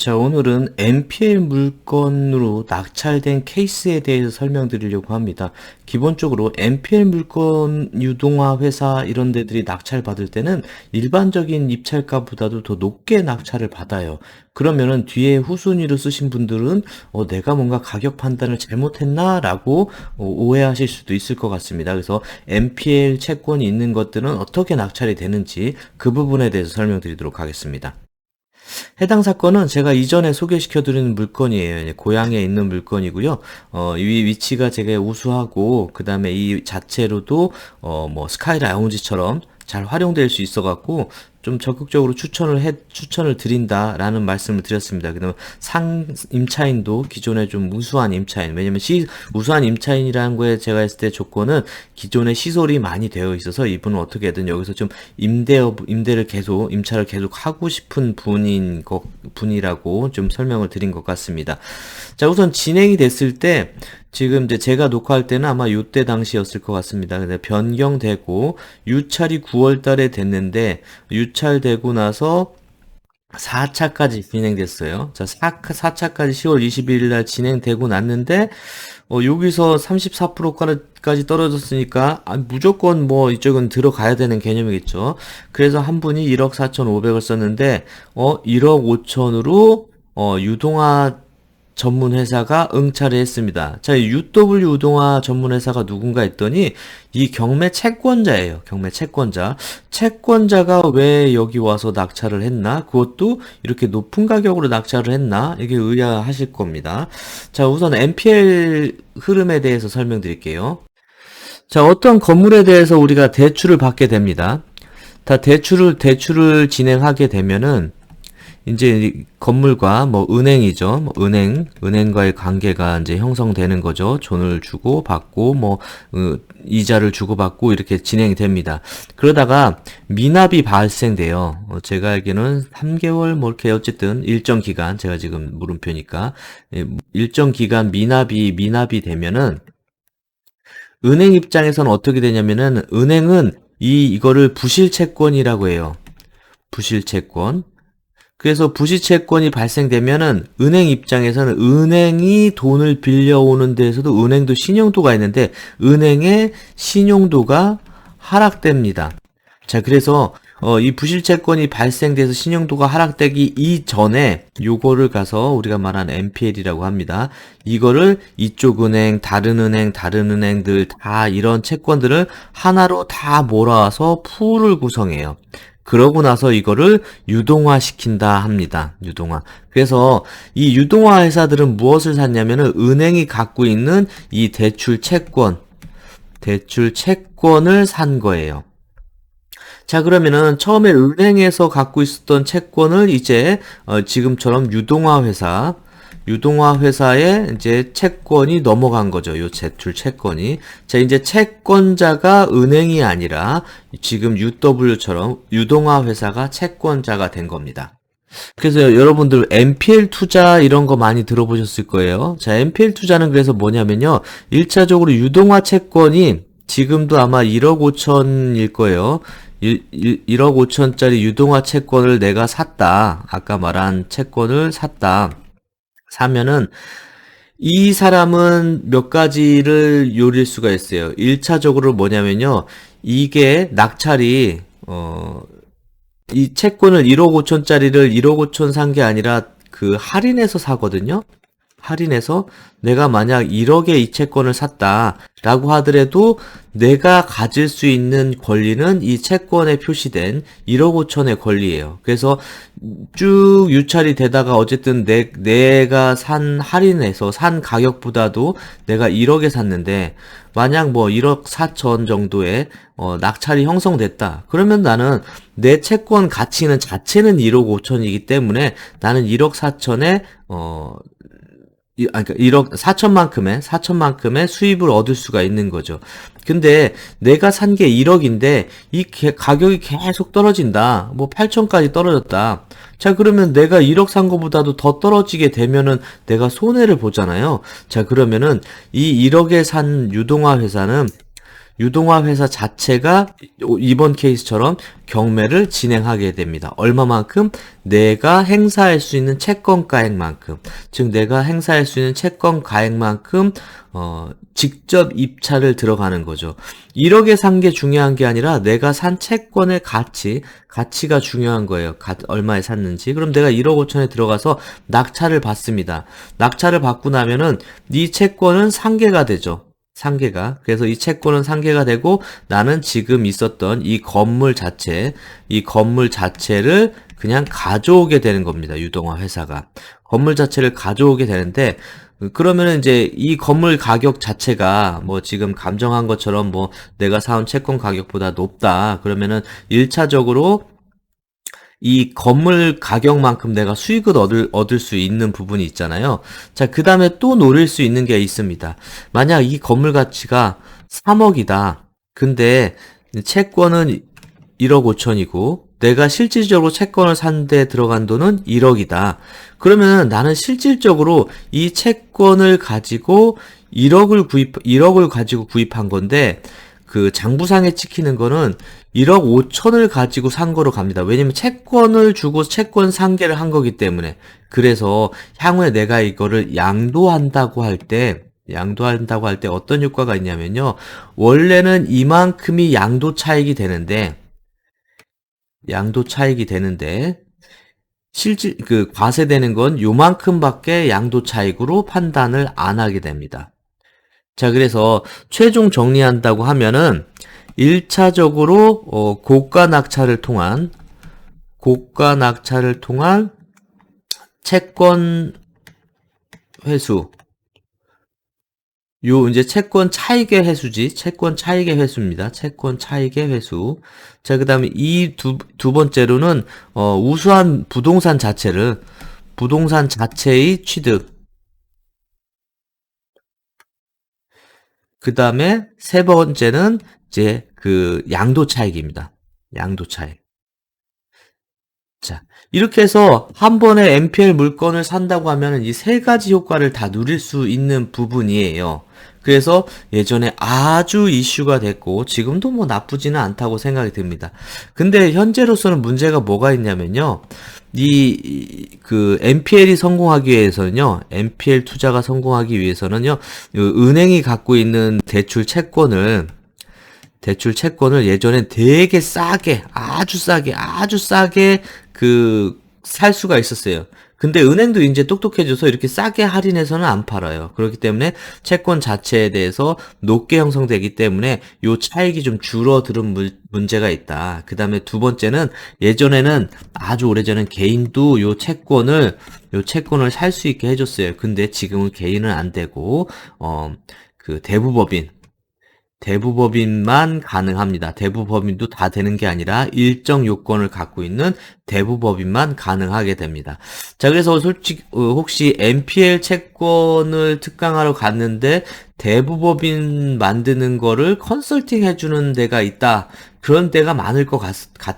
자, 오늘은 NPL 물건으로 낙찰된 케이스에 대해서 설명드리려고 합니다. 기본적으로 NPL 물건 유동화 회사 이런 데들이 낙찰 받을 때는 일반적인 입찰가보다도 더 높게 낙찰을 받아요. 그러면은 뒤에 후순위로 쓰신 분들은 어, 내가 뭔가 가격 판단을 잘못했나? 라고 어, 오해하실 수도 있을 것 같습니다. 그래서 NPL 채권이 있는 것들은 어떻게 낙찰이 되는지 그 부분에 대해서 설명드리도록 하겠습니다. 해당 사건은 제가 이전에 소개시켜드린 물건이에요. 고향에 있는 물건이고요. 어, 이 위치가 되게 우수하고, 그 다음에 이 자체로도, 어, 뭐, 스카이 라운지처럼 잘 활용될 수 있어갖고, 좀 적극적으로 추천을 해, 추천을 드린다라는 말씀을 드렸습니다. 그다음 상 임차인도 기존에 좀 우수한 임차인, 왜냐면 시, 우수한 임차인이라는 거에 제가 했을 때 조건은 기존에 시설이 많이 되어 있어서 이분은 어떻게든 여기서 좀 임대업, 임대를 계속, 임차를 계속 하고 싶은 분인 것, 분이라고 좀 설명을 드린 것 같습니다. 자, 우선 진행이 됐을 때, 지금 이제 제가 녹화할 때는 아마 요때 당시였을 것 같습니다. 근데 변경되고 유찰이 9월 달에 됐는데 유찰되고 나서 4차까지 진행됐어요. 자, 4, 4차까지 10월 22일 날 진행되고 났는데 어, 여기서 34%까지 떨어졌으니까 아, 무조건 뭐 이쪽은 들어가야 되는 개념이겠죠. 그래서 한 분이 1억 4,500을 썼는데 어 1억 5천으로 어 유동화 전문 회사가 응찰을 했습니다. 자, UW 우동화 전문 회사가 누군가 했더니 이 경매 채권자예요. 경매 채권자. 채권자가 왜 여기 와서 낙찰을 했나? 그것도 이렇게 높은 가격으로 낙찰을 했나? 이게 의아하실 겁니다. 자, 우선 NPL 흐름에 대해서 설명드릴게요. 자, 어떤 건물에 대해서 우리가 대출을 받게 됩니다. 다 대출을 대출을 진행하게 되면은 이제 건물과 뭐 은행이죠. 뭐 은행, 은행과의 관계가 이제 형성되는 거죠. 돈을 주고 받고 뭐 어, 이자를 주고 받고 이렇게 진행이 됩니다. 그러다가 미납이 발생돼요. 어, 제가 알기로는 3개월 뭐 이렇게 어쨌든 일정 기간 제가 지금 물음표니까 예, 일정 기간 미납이 미납이 되면은 은행 입장에서는 어떻게 되냐면은 은행은 이 이거를 부실 채권이라고 해요. 부실 채권. 그래서 부시채권이 발생되면은 은행 입장에서는 은행이 돈을 빌려오는 데에서도 은행도 신용도가 있는데 은행의 신용도가 하락됩니다. 자, 그래서 어, 이 부실채권이 발생돼서 신용도가 하락되기 이전에 요거를 가서 우리가 말한 NPL이라고 합니다. 이거를 이쪽 은행, 다른 은행, 다른 은행들 다 이런 채권들을 하나로 다 몰아서 풀을 구성해요. 그러고 나서 이거를 유동화 시킨다 합니다. 유동화. 그래서 이 유동화 회사들은 무엇을 샀냐면은 은행이 갖고 있는 이 대출 채권, 대출 채권을 산 거예요. 자, 그러면은 처음에 은행에서 갖고 있었던 채권을 이제 어, 지금처럼 유동화 회사, 유동화 회사에 이제 채권이 넘어간 거죠. 요 제출 채권이. 자, 이제 채권자가 은행이 아니라 지금 UW처럼 유동화 회사가 채권자가 된 겁니다. 그래서 여러분들 NPL 투자 이런 거 많이 들어보셨을 거예요. 자, NPL 투자는 그래서 뭐냐면요. 1차적으로 유동화 채권이 지금도 아마 1억 5천일 거예요. 1, 1, 1억 5천짜리 유동화 채권을 내가 샀다. 아까 말한 채권을 샀다. 사면은 이 사람은 몇 가지를 요릴 수가 있어요. 1차적으로 뭐냐면요. 이게 낙찰이 어, 이 채권을 1억 5천짜리를 1억 5천 산 게 아니라 그 할인해서 사거든요. 할인해서 내가 만약 1억에 이 채권을 샀다 라고 하더라도 내가 가질 수 있는 권리는 이 채권에 표시된 1억 5천의 권리예요. 그래서 쭉 유찰이 되다가 어쨌든 내, 내가 산 할인해서 산 가격보다도 내가 1억에 샀는데 만약 뭐 1억 4천 정도의 어, 낙찰이 형성됐다. 그러면 나는 내 채권 가치는 자체는 1억 5천이기 때문에 나는 1억 4천에 어 아, 그러니까 1억 4천만큼의 4천만큼의 수입을 얻을 수가 있는 거죠. 근데 내가 산 게 1억인데 이 가격이 계속 떨어진다. 뭐 8천까지 떨어졌다. 자, 그러면 내가 1억 산 거보다도 더 떨어지게 되면은 내가 손해를 보잖아요. 자, 그러면은 이 1억에 산 유동화 회사는 유동화 회사 자체가 이번 케이스처럼 경매를 진행하게 됩니다. 얼마만큼? 내가 행사할 수 있는 채권 가액만큼. 즉, 내가 행사할 수 있는 채권 가액만큼, 어, 직접 입찰을 들어가는 거죠. 1억에 산 게 중요한 게 아니라 내가 산 채권의 가치, 가치가 중요한 거예요. 가, 얼마에 샀는지. 그럼 내가 1억 5천에 들어가서 낙찰을 받습니다. 낙찰을 받고 나면은 이 채권은 상계가 되죠. 상계가. 그래서 이 채권은 상계가 되고 나는 지금 있었던 이 건물 자체, 이 건물 자체를 그냥 가져오게 되는 겁니다. 유동화 회사가. 건물 자체를 가져오게 되는데 그러면은 이제 이 건물 가격 자체가 뭐 지금 감정한 것처럼 뭐 내가 사온 채권 가격보다 높다. 그러면은 1차적으로 이 건물 가격만큼 내가 수익을 얻을, 얻을 수 있는 부분이 있잖아요. 자, 그 다음에 또 노릴 수 있는 게 있습니다. 만약 이 건물 가치가 3억이다. 근데 채권은 1억 5천이고 내가 실질적으로 채권을 산데 들어간 돈은 1억이다. 그러면 나는 실질적으로 이 채권을 가지고 1억을 구입, 1억을 가지고 구입한 건데 그 장부상에 찍히는 거는 1억 5천을 가지고 산 거로 갑니다. 왜냐면 채권을 주고 채권 상계를 한 거기 때문에. 그래서 향후에 내가 이거를 양도한다고 할 때, 양도한다고 할 때 어떤 효과가 있냐면요. 원래는 이만큼이 양도 차익이 되는데, 양도 차익이 되는데, 실질, 그, 과세되는 건 요만큼밖에 양도 차익으로 판단을 안 하게 됩니다. 자, 그래서 최종 정리한다고 하면은 1차적으로 어, 고가 낙찰을 통한 고가 낙찰을 통한 채권 회수 요 이제 채권 차익의 회수지 채권 차익의 회수입니다. 채권 차익의 회수. 자 그 다음에 이 두 두 번째로는 어, 우수한 부동산 자체를 부동산 자체의 취득 그 다음에 세 번째는 이제 그 양도 차익입니다. 양도 차익. 자, 이렇게 해서 한 번에 MPL 물건을 산다고 하면 이 세 가지 효과를 다 누릴 수 있는 부분이에요. 그래서 예전에 아주 이슈가 됐고 지금도 뭐 나쁘지는 않다고 생각이 듭니다. 근데 현재로서는 문제가 뭐가 있냐면요. 이 그 NPL이 성공하기 위해서는요. NPL 투자가 성공하기 위해서는요. 은행이 갖고 있는 대출 채권을 대출 채권을 예전엔 되게 싸게 아주 싸게 아주 싸게 그 살 수가 있었어요. 근데 은행도 이제 똑똑해져서 이렇게 싸게 할인해서는 안 팔아요. 그렇기 때문에 채권 자체에 대해서 높게 형성되기 때문에 요 차익이 좀 줄어드는 물, 문제가 있다. 그 다음에 두 번째는 예전에는 아주 오래전엔 개인도 요 채권을 요 채권을 살 수 있게 해줬어요. 근데 지금은 개인은 안 되고 어 그 대부법인 대부법인만 가능합니다. 대부법인도 다 되는 게 아니라 일정 요건을 갖고 있는 대부법인만 가능하게 됩니다. 자, 그래서 솔직히 어, 혹시 NPL 채권을 특강하러 갔는데 대부법인 만드는 거를 컨설팅 해주는 데가 있다. 그런 데가 많을 것 같,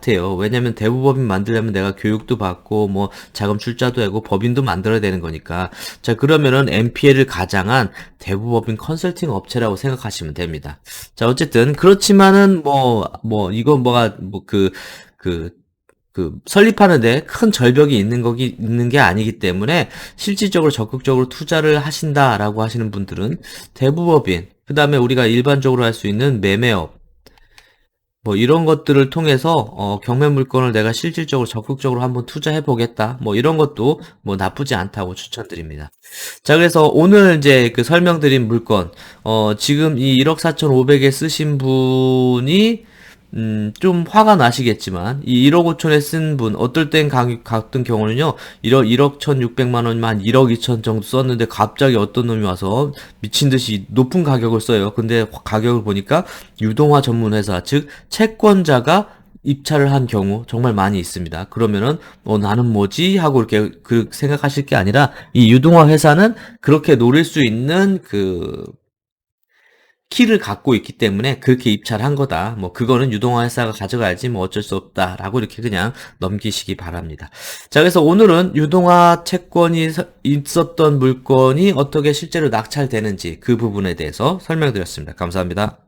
아요 왜냐면 대부법인 만들려면 내가 교육도 받고 뭐 자금 출자도 하고 법인도 만들어야 되는 거니까. 자, 그러면은 NPL을 가장한 대부법인 컨설팅 업체라고 생각하시면 됩니다. 자, 어쨌든 그렇지만은 뭐뭐 이건 뭐가 뭐그 그, 그 설립하는데 큰 절벽이 있는 거기 있는 게 아니기 때문에 실질적으로 적극적으로 투자를 하신다라고 하시는 분들은 대부법인 그 다음에 우리가 일반적으로 할 수 있는 매매업 뭐 이런 것들을 통해서 어, 경매 물건을 내가 실질적으로 적극적으로 한번 투자해 보겠다. 뭐 이런 것도 뭐 나쁘지 않다고 추천드립니다. 자, 그래서 오늘 이제 그 설명드린 물건 어, 지금 이 1억 4,500에 쓰신 분이 음, 좀 화가 나시겠지만, 이 1억 5천에 쓴 분, 어떨 땐 가, 같은 경우는요, 1억, 1억 1,600만 원만 1억 2천 정도 썼는데, 갑자기 어떤 놈이 와서 미친 듯이 높은 가격을 써요. 근데 가격을 보니까 유동화 전문 회사, 즉, 채권자가 입찰을 한 경우 정말 많이 있습니다. 그러면은 어 나는 뭐지 하고 이렇게 그 생각하실 게 아니라 이 유동화 회사는 그렇게 노릴 수 있는 그 키를 갖고 있기 때문에 그렇게 입찰한 거다. 뭐 그거는 유동화 회사가 가져가야지 뭐 어쩔 수 없다라고 이렇게 그냥 넘기시기 바랍니다. 자, 그래서 오늘은 유동화 채권이 있었던 물건이 어떻게 실제로 낙찰되는지 그 부분에 대해서 설명드렸습니다. 감사합니다.